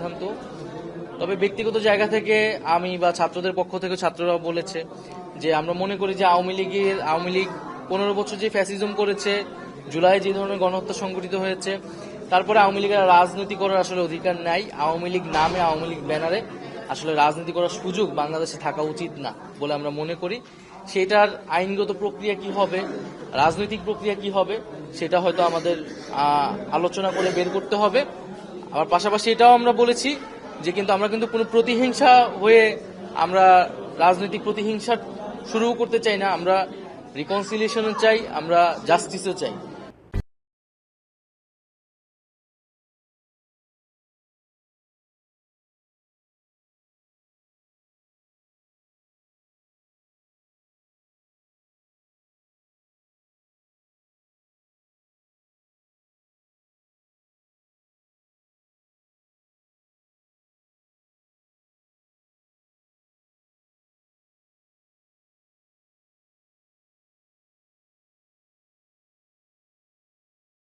সিদ্ধান্ত। তবে ব্যক্তিগত জায়গা থেকে আমি বা ছাত্রদের পক্ষ থেকে ছাত্ররা বলেছে যে আমরা মনে করি যে আওয়ামী লীগের, আওয়ামী লীগ পনেরো বছর যে ফ্যাসিজম করেছে, জুলাই যে ধরনের গণহত্যা সংঘটিত হয়েছে, তারপরে আওয়ামী লীগের রাজনীতি করার আসলে অধিকার নাই। আওয়ামী লীগ নামে, আওয়ামী লীগ ব্যানারে আসলে রাজনীতি করার সুযোগ বাংলাদেশে থাকা উচিত না বলে আমরা মনে করি। সেটার আইনগত প্রক্রিয়া কি হবে, রাজনৈতিক প্রক্রিয়া কি হবে, সেটা হয়তো আমাদের আলোচনা করে বের করতে হবে। আবার পাশাপাশি এটাও আমরা বলেছি যে কিন্তু আমরা কিন্তু কোনো প্রতিহিংসা হয়ে আমরা রাজনৈতিক প্রতিহিংসা শুরু করতে চাই না, আমরা রিকনসিলিয়েশনও চাই, আমরা জাস্টিসও চাই।